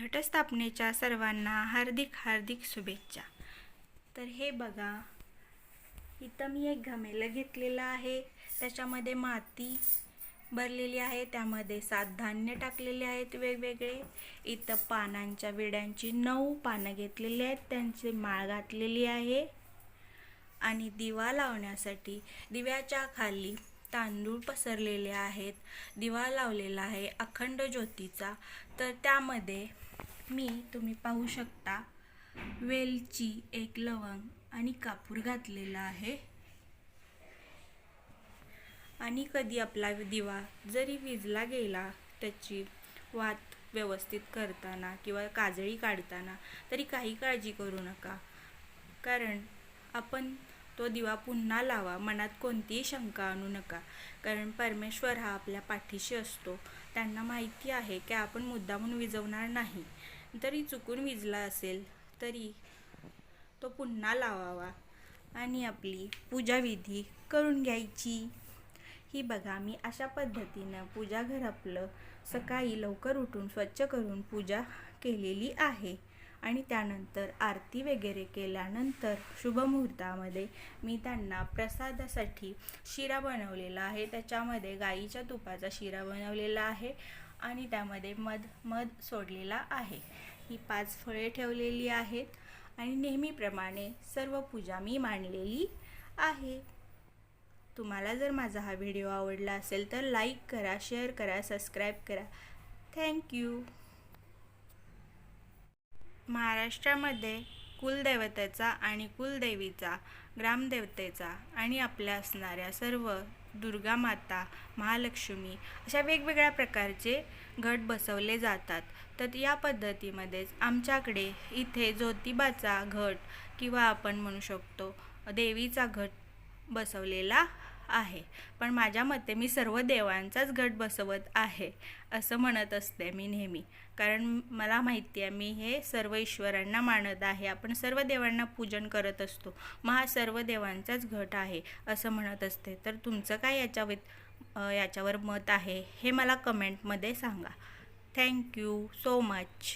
घटस्थापनेच्या सर्वांना हार्दिक हार्दिक शुभेच्छा. तर हे बघा. इथं मी एक घमेलं घेतलेलं आहे. त्याच्यामध्ये माती भरलेली आहे. त्यामध्ये सात धान्य टाकलेले आहेत वेगवेगळे. इथं पानांच्या विड्यांची नऊ पानं घेतलेली आहेत. त्यांची माळ घातलेली आहे. आणि दिवा लावण्यासाठी दिव्याच्या खाली तांदूळ पसरलेले आहेत दिवा लावलेला आहे अखंड ज्योतीचा. तर त्यामध्ये मी तुम्ही पाहू शकता वेलची एक लवंग आणि कापूर घातलेला आहे. आणि कधी आपला दिवा जरी विजला गेला त्याची वात व्यवस्थित करताना किंवा काजळी काढताना तरी काही काळजी करू नका. कारण आपण तो दिवा पुन्हा लावा मनात कोणतीही शंका आणू नका. कारण परमेश्वर हा आपल्या पाठीशी असतो. त्यांना माहिती आहे की आपण मुद्दामून विजवणार नाही. तरी चुकून विजला असेल तरी तो पुन्हा लावावा आणि आपली पूजाविधी करून घ्यायची. ही बघा मी अशा पद्धतीनं पूजाघर आपलं सकाळी लवकर उठून स्वच्छ करून पूजा केलेली आहे. आणि त्यानंतर आरती वगैरे केल्यानंतर शुभमुहूर्तामध्ये मी त्यांना प्रसादासाठी शिरा बनवलेला आहे. त्याच्यामध्ये गाईच्या तुपाचा शिरा बनवलेला आहे आणि त्यामध्ये मध मध सोडलेला आहे. ही पाच फळे ठेवलेली आहेत आणि नेहमीप्रमाणे सर्व पूजा मी मांडलेली आहे. तुम्हाला जर माझा हा व्हिडिओ आवडला असेल तर लाईक करा शेअर करा सबस्क्राईब करा. थँक्यू महाराष्ट्रामध्ये कुलदैवतेचा आणि कुलदेवीचा ग्रामदेवतेचा आणि आपल्या असणाऱ्या सर्व दुर्गा माता महालक्ष्मी अशा वेगवेगळ्या प्रकारचे घट बसवले जातात. तर या पद्धतीमध्येच आमच्याकडे इथे ज्योतिबाचा घट किंवा आपण म्हणू शकतो देवीचा घट बसवलेला आहे. पण माझ्या मते मी सर्व देवांचाच घट बसवत आहे असं म्हणत असते मी नेहमी. कारण मला माहिती आहे मी हे सर्व ईश्वरांना मानत आहे. आपण सर्व देवांना पूजन करत असतो. मग हा सर्व देवांचाच घट आहे असं म्हणत असते. तर तुमचं काय याच्या याच्यावर मत आहे हे मला कमेंटमध्ये सांगा. Thank you so much